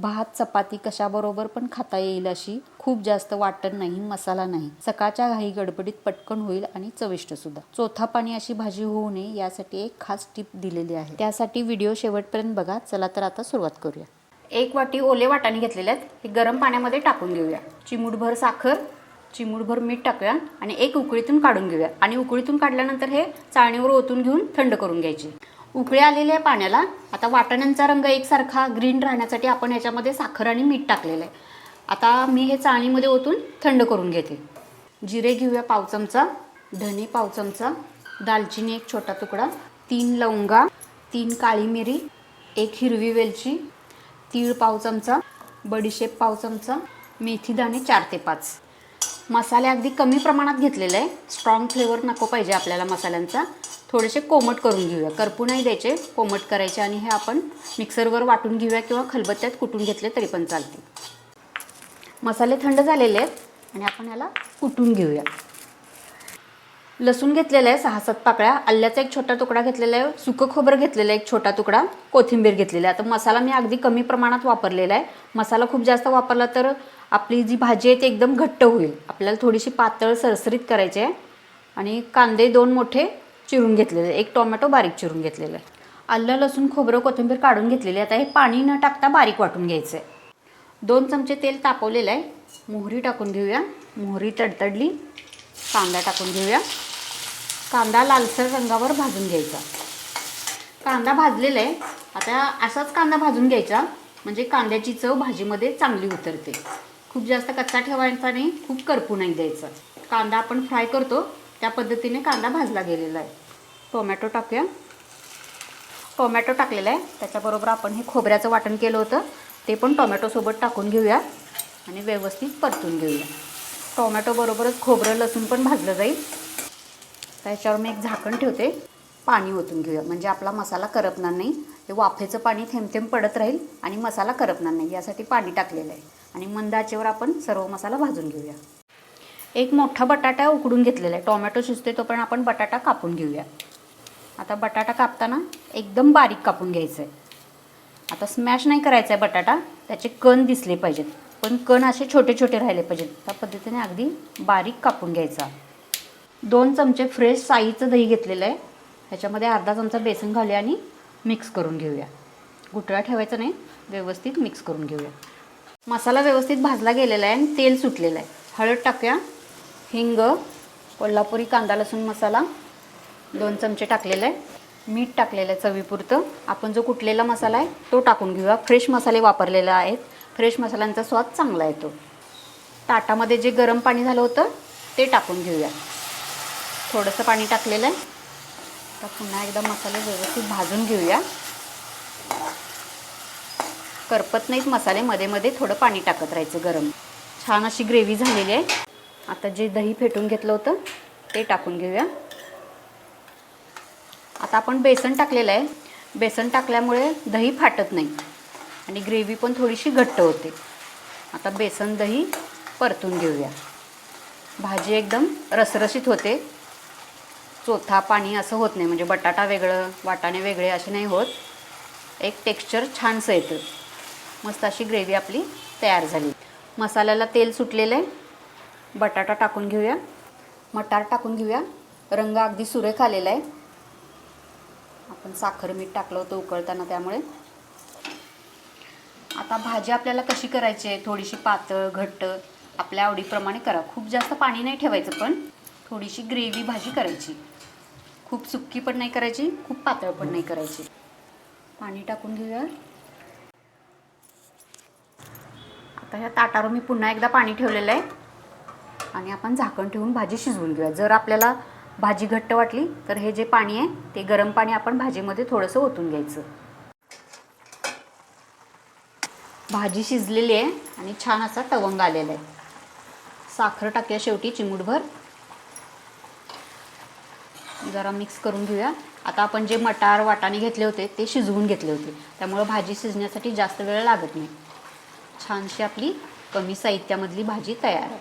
भात चपाती कशाबरोबर पण खाता येईल अशी खूप जास्त वाटण नाही मसाला नाही. सकाळच्या घाई गडबडीत पटकन होईल आणि चविष्ट सुद्धा. चोथा पाणी अशी भाजी होऊ नये यासाठी एक खास टिप दिलेली आहे. त्यासाठी व्हिडिओ शेवटपर्यंत बघा. चला तर आता सुरुवात करूया. एक वाटी ओले वाटाणे घेतलेले आहेत. हे गरम पाण्यामध्ये टाकून घेऊया. चिमूटभर साखर चिमूटभर मीठ टाकूया आणि एक उकळीतून काढून घेऊया. आणि उकळीतून काढल्यानंतर हे चाळणीवर ओतून घेऊन थंड करून घ्यायचे. उकळी आलेले आहे पाण्याला आता वाटाण्यांचा रंग एकसारखा ग्रीन राहण्यासाठी आपण ह्याच्यामध्ये साखर आणि मीठ टाकलेलं आहे. आता मी हे चाळणीमध्ये ओतून थंड करून घेते. जिरे घेऊया पाव चमचा धने पाव चमचा दालचिनी एक छोटा तुकडा तीन लवंगा तीन काळी मिरी एक हिरवी वेलची तीळ पाव चमचा बडीशेप पाव चमचा मेथी दाणे चार ते पाच. मसाले अगदी कमी प्रमाणात घेतलेले आहे. स्ट्रॉंग फ्लेवर नको पाहिजे आपल्याला मसाल्यांचा. थोडेसे कोमट करून घेऊया. करपू नाही द्यायचे कोमट करायचे आणि हे आपण मिक्सरवर वाटून घेऊया किंवा खलबत्त्यात कुटून घेतले तरी पण चालते. मसाले थंड झालेले आहेत आणि आपण याला कुटून घेऊया. लसूण घेतलेलं आहे सहा सात पाकळ्या. आल्याचा एक छोटा तुकडा घेतलेला आहे. सुकं खोबरं घेतलेलं आहे एक छोटा तुकडा. कोथिंबीर घेतलेला आहे. आता मसाला मी अगदी कमी प्रमाणात वापरलेला आहे. मसाला खूप जास्त वापरला तर आपली जी भाजी आहे ती एकदम घट्ट होईल. आपल्याला थोडीशी पातळ सरसरीत करायची आहे. आणि कांदे दोन मोठे चिरून घेतलेलं आहे. एक टोमॅटो बारीक चिरून घेतलेलं आहे. आलं लसूण खोबरं कोथिंबीर काढून घेतलेली आहे. आता हे पाणी न टाकता बारीक वाटून घ्यायचं आहे. दोन चमचे तेल तापवलेलं आहे. मोहरी टाकून घेऊया. मोहरी तडतडली. कांदा टाकून घेऊया. कांदा लालसर रंगावर भाजून घ्यायचा. कांदा भाजलेला आहे. आता असाच कांदा भाजून घ्यायचा. म्हणजे कांद्याची चव भाजीमध्ये चांगली उतरते. खूप जास्त कच्चा ठेवायचा नाही. खूप करपू नाही द्यायचा. कांदा आपण फ्राय करतो. त्या पद्धतीने कांदा भाजला गेलेला आहे. टोमॅटो टाकूया. टोमॅटो टाकलेला आहे. त्याच्याबरोबर आपण हे खोबऱ्याचं वाटण केलं होतं. ते पण टोमॅटोसोबत टाकून घेऊया आणि व्यवस्थित परतून घेऊया. टोमॅटोबरोबरच खोबरं लसूण पण भाजलं जाईल. त्याच्यावर मी एक झाकण ठेवते. पाणी ओतून घेऊया. म्हणजे आपला मसाला करपणार नाही. हे वाफेचं पाणी थेंबथेंब पडत राहील आणि मसाला करपणार नाही. यासाठी पाणी टाकलेलं आहे. आणि मंद आचेवर आपण सर्व मसाला भाजून घेऊया. एक मोठा बटाटा उकडून घेतलेला आहे. टोमॅटो शिजतोय तो पण आपण बटाटा कापून घेऊया. आता बटाटा कापताना एकदम बारीक कापून घ्यायचं आहे आता स्मॅश नाही करायचा आहे बटाटा त्याचे कण दिसले पाहिजेत. पण कण असे छोटे छोटे राहिले पाहिजेत. त्या पद्धतीने अगदी बारीक कापून घ्यायचा. दोन चमचे फ्रेश साईचं दही घेतलेलं आहे. ह्याच्यामध्ये अर्धा चमचा बेसन घालूया आणि मिक्स करून घेऊया. गुटळा ठेवायचा नाही व्यवस्थित मिक्स करून घेऊया. मसाला व्यवस्थित भाजला गेलेला आहे आणि तेल सुटलेलं आहे. हळद टाकूया. हिंग कोल्हापुरी कांदा लसूण मसाला दोन चमचे टाकलेले आहे. मीठ टाकलेलं आहे चवीपुरतं. आपण जो कुटलेला मसाला आहे तो टाकून घेऊया. फ्रेश मसाले वापरलेले आहेत. फ्रेश मसाल्यांचा स्वाद चांगला येतो. ताटामध्ये जे गरम पाणी झालं होतं ते टाकून घेऊया. थोडंसं पाणी टाकलेलं आहे. आता पुन्हा एकदा मसाले व्यवस्थित भाजून घेऊया. करपत नाहीत मसाले. मध्ये मध्ये थोडं पाणी टाकत राहायचं गरम. छान अशी ग्रेव्ही झालेली आहे. आता जे दही फेटून घेतलं होतं ते टाकून घेऊया. आता आपण बेसन टाकलेलं आहे. बेसन टाकल्यामुळे दही फाटत नाही आणि ग्रेव्ही पण थोडीशी घट्ट होते. आता बेसन दही परतून घेऊया. भाजी एकदम रसरशीत होते. चोथा पाणी असं होत नाही म्हणजे बटाटा वेगळं वाटाणे वेगळे असे नाही होत. एक टेक्स्चर छानसं येतं. मस्त अशी ग्रेव्ही आपली तयार झाली. मसाल्याला तेल सुटलेलं आहे. बटाटा टाकून घेऊया. मटार टाकून घेऊया. रंग अगदी सुरेख आलेला आहे. आपण साखर मीठ टाकलं होतं उकळताना त्यामुळे. आता भाजी आपल्याला कशी करायची आहे? थोडीशी पातळ घट्ट आपल्या आवडीप्रमाणे करा. खूप जास्त पाणी नाही ठेवायचं पण थोडीशी ग्रेव्ही भाजी करायची. खूप सुक्की पण नाही करायची खूप पातळ पण नाही करायची. पाणी टाकून घेऊया. आता ह्या ताटावर मी पुन्हा एकदा पाणी ठेवलेलं आहे. आणि आपण झाकण ठेवून भाजी शिजवून घेऊया. जर आपल्याला भाजी घट्ट वाटली तर हे जे पाणी आहे ते गरम पाणी आपण भाजीमध्ये थोडंसं ओतून घ्यायचं. भाजी शिजलेली आहे आणि छान असा टवंग आलेला आहे. साखर टाकूया शेवटी चिमूटभर. जरा मिक्स करून घेऊया. आता आपण जे मटार वाटाणे घेतले होते ते शिजवून घेतले होते. त्यामुळं भाजी शिजण्यासाठी जास्त वेळ लागत नाही. छानशी आपली कमी साहित्यामधली भाजी तयार आहे.